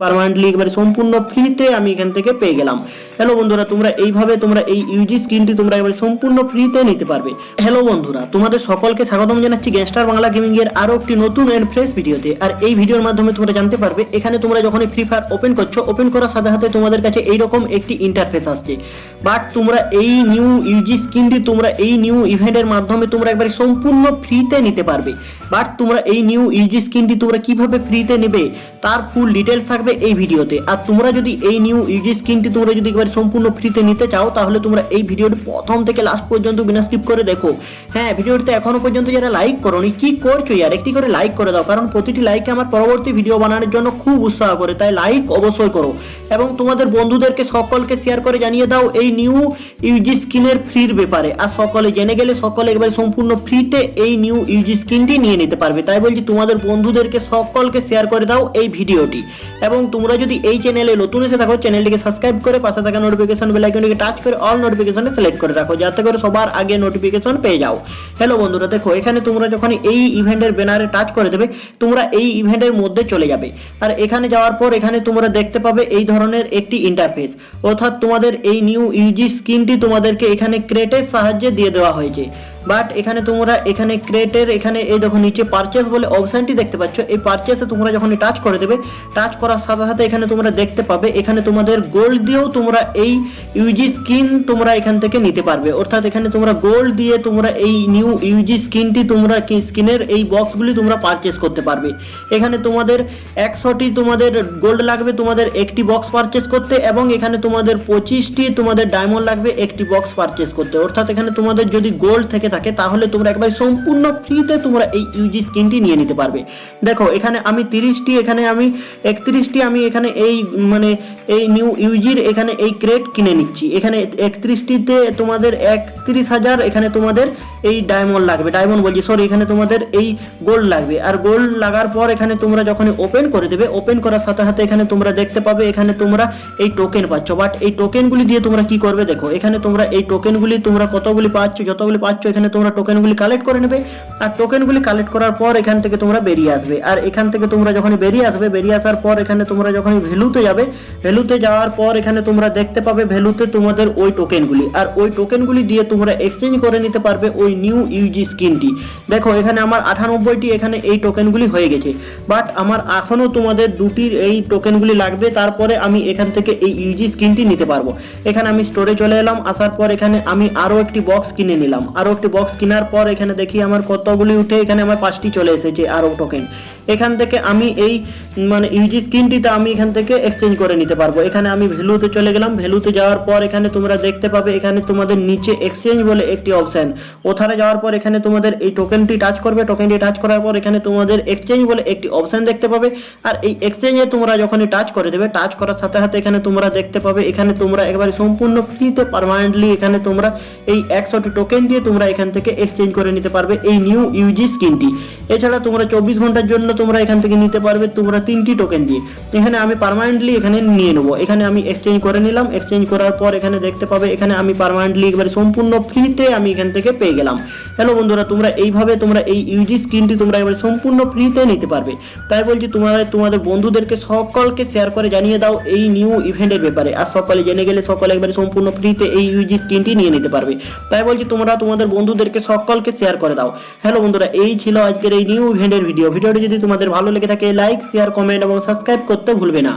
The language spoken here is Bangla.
পারমানেন্টলি একেবারে সম্পূর্ণ ফ্রিতে আমি এখান থেকে পেয়ে গেলাম। হ্যালো বন্ধুরা, তোমরা এইভাবে তোমরা এই ইউজি স্ক্রিনটি তোমরা একেবারে সম্পূর্ণ ফ্রিতে নিতে পারবে। হ্যালো বন্ধুরা, তোমাদের সকলকে স্বাগতম জানাচ্ছি গ্যাংস্টার বাংলা গেমিং এর আরও একটি নতুন এন্ড ফ্রেশ ভিডিওতে আর এই ভিডিওর মাধ্যমে তোমরা জানতে পারবে, এখানে তোমরা যখন ফ্রি ফায়ার ওপেন করছ ওপেন করার সাথে সাথে তোমাদের কাছে এইরকম একটি ইন্টারফেস আসছে। বাট তোমরা এই নিউ ইউজি স্ক্রিনটি তোমরা এই নিউ ইভেন্টের মাধ্যমে তোমরা একবারে সম্পূর্ণ ফ্রিতে নিতে পারবে। বাট তোমরা এই নিউ ইউজি স্ক্রিনটি তোমরা কীভাবে ফ্রিতে নেবে, তার ফুল ডিটেলস থাকবে এই ভিডিওতে আর তোমরা যদি এই নিউ ইউজি স্ক্রিনটি তোমরা যদি একবার সম্পূর্ণ ফ্রিতে নিতে চাও, তাহলে তোমরা এই ভিডিওটি প্রথম থেকে লাস্ট পর্যন্ত বিনা স্কিপ করে দেখো। হ্যাঁ ভিডিওটিতে এখনও পর্যন্ত যারা লাইক করোনি, কি করছ ইয়ার? একটি করে লাইক করে দাও, কারণ প্রতিটি লাইকে আমার পরবর্তী ভিডিও বানানোর জন্য খুব উৎসাহ করে, তাই লাইক অবশ্যই করো। এবং তোমাদের বন্ধুদেরকে সকলকে শেয়ার করে জানিয়ে দাও এই নিউ ইউজি স্কিনের ফ্রির ব্যাপারে। আর সকলে জেনে গেলে সকলে একবার সম্পূর্ণ ফ্রিতে এই নিউ ইউজি স্কিনটি নিয়ে নিতে পারবে। তাই বলছি, তোমাদের বন্ধুদেরকে সকলকে শেয়ার করে দাও এই ভিডিওটি এবং তোমরা যদি এই চ্যানেলে নতুন এসে থাকো চ্যানেলটিকে সাবস্ক্রাইব করে পাশে থাকা নোটিফিকেশন বেল আইকনটিকে টাচ করে অল নোটিফিকেশনে সিলেক্ট করে রাখো। যাতে করে সবার আগে নোটিফিকেশন পেয়ে যাও। হ্যালো বন্ধুরা, দেখো, এখানে তোমরা যখন এই ইভেন্টের ব্যানারে টাচ করে দেবে, তোমরা এই ইভেন্টের মধ্যে চলে যাবে। আর এখানে যাওয়ার পর এখানে তোমরা দেখতে পাবে এই ধরনের একটি ইন্টারফেস অর্থাৎ তোমাদের এই নিউ ইউজি স্কিমটি তোমাদেরকে এখানে ক্রেটের সাহায্যে দিয়ে দেওয়া হয়েছে। বাট এখানে তোমরা, এখানে ক্রেটের এখানে এই দেখো নিচে পারচেস বলে অপশানটি দেখতে পাচ্ছ। এই পারচেসে তোমরা যখন টাচ করে দেবে টাচ করার সাথে সাথে এখানে তোমরা দেখতে পাবে, এখানে তোমাদের গোল্ড দিয়েও তোমরা এই ইউজি স্কিন তোমরা এখান থেকে নিতে পারবে। অর্থাৎ এখানে তোমরা গোল্ড দিয়ে তোমরা এই নিউ ইউজি স্কিনটি তোমরা স্কিনের এই বক্সগুলি তোমরা পারচেস করতে পারবে। এখানে তোমাদের একশোটি তোমাদের গোল্ড লাগবে তোমাদের একটি বক্স পারচেস করতে এবং এখানে তোমাদের পঁচিশটি তোমাদের ডায়মন্ড লাগবে একটি বক্স পারচেস করতে। অর্থাৎ এখানে তোমাদের যদি গোল্ড থেকে থাকে, তাহলে তোমরা একবার সম্পূর্ণ ফ্রিতে তোমরা এই ইউজি স্কিনটি নিয়ে নিতে পারবে। দেখো, এখানে আমি তিরিশটি, এখানে আমি একত্রিশটি, আমি এখানে এই মানে এই নিউ ইউজির এখানে এই ক্রেট কিনে নিচ্ছি। এখানে একত্রিশটিতে তোমাদের একত্রিশ হাজার, এখানে তোমাদের এই ডায়মন্ড লাগবে। ডায়মন্ড বলছি সরি এখানে তোমাদের এই গোল্ড লাগবে। আর গোল্ড লাগার পর এখানে তোমরা যখন ওপেন করে দেবে ওপেন করার সাথে সাথে এখানে তোমরা দেখতে পাবে, এখানে তোমরা এই টোকেন পাচ্ছ। বাট এই টোকেনগুলি দিয়ে তোমরা কি করবে দেখো, এখানে তোমরা এই টোকেনগুলি তোমরা কতগুলি পাচ্ছ, যতগুলি পাচ্ছ, এখানে তোমরা টোকেনগুলি কালেক্ট করে নেবে। আর টোকেনগুলি কালেক্ট করার পর এখান থেকে তোমরা বেরিয়ে আসবে। আর এখান থেকে তোমরা যখন বেরিয়ে আসবে, বেরিয়ে আসার পর এখানে তোমরা যখন ভ্যালুতে যাবে ভ্যালুতে যাওয়ার পর এখানে তোমরা দেখতে পাবে ভ্যালুতে তোমাদের ওই টোকেনগুলি আর ওই টোকেনগুলি দিয়ে তোমরা এক্সচেঞ্জ করে নিতে পারবে ওই নিউ ইউজি স্কিনটি দেখো, এখানে আমার আটানব্বইটি, এখানে এই টোকেনগুলি হয়ে গেছে। বাট আমার এখনও তোমাদের দুটির এই টোকেনগুলি লাগবে, তারপরে আমি এখান থেকে এই ইউজি স্কিনটি নিতে পারব। এখানে আমি স্টোরে চলে এলাম, আসার পর এখানে আমি আরও একটি বক্স কিনে নিলাম। আরও একটি বক্স কেনার পর এখানে দেখি আমার কতগুলি উঠে এখানে আমার পাঁচটি চলে এসেছে আরও টোকেন এখান থেকে আমি এই মানে ইউজি স্ক্রিনটিতে আমি এখান থেকে এক্সচেঞ্জ করে নিতে পারব। এখানে আমি ভ্যালুতে চলে গেলাম। ভ্যালুতে যাওয়ার পর এখানে তোমরা দেখতে পাবে, এখানে তোমাদের নিচে এক্সচেঞ্জ বলে একটি অপশান ওখানে যাওয়ার পর এখানে তোমাদের এই টোকেনটি টাচ করবে। টোকেনটি টাচ করার পর এখানে তোমাদের এক্সচেঞ্জ বলে একটি অপশান দেখতে পাবে। আর এই এক্সচেঞ্জে তোমরা যখনই টাচ করে দেবে টাচ করার সাথে সাথে এখানে তোমরা দেখতে পাবে, এখানে তোমরা একবারে সম্পূর্ণ ফ্রিতে পারমানেন্টলি এখানে তোমরা এই একশোটি টোকেন দিয়ে তোমরা এখান থেকে এক্সচেঞ্জ করে নিতে পারবে এই নিউ ইউজি স্কিনটি এছাড়া তোমরা চব্বিশ ঘণ্টার জন্য তোমরা এখান থেকে নিতে পারবে। তোমরা তিনটি টোকেন দিয়ে। এখানে আমি পার্মানেন্টলি এখানে নিয়ে নেব। এখানে আমি এক্সচেঞ্জ করে নিলাম। এক্সচেঞ্জ করার পর এখানে দেখতে পাবে, এখানে আমি পার্মানেন্টলি একবারে সম্পূর্ণ ফ্রিতে আমি এখান থেকে পেয়ে গেলাম। হ্যালো বন্ধুরা, তোমরা এইভাবে তোমরা এই ইউজি স্ক্রিনটি তোমরা এবারে সম্পূর্ণ ফ্রিতে নিতে পারবে। তাই বলছি তোমরা তোমাদের বন্ধুদেরকে সকলকে শেয়ার করে জানিয়ে দাও এই নিউ ইভেন্টের ব্যাপারে। আর সকলে জেনে গেলে সকলে একবারে সম্পূর্ণ ফ্রিতে এই ইউজি স্ক্রিনটি নিয়ে নিতে পারবে। তাই বলছি, তোমরা, তোমাদের বন্ধুদেরকে সকলকে শেয়ার করে দাও। হ্যালো বন্ধুরা, এই ছিল আজকের এই নিউ ইভেন্টের ভিডিও ভিডিওটি যদি তোমাদের ভালো লেগে থাকে লাইক শেয়ার কমেন্ট এবং সাবস্ক্রাইব করতে ভুলবে না।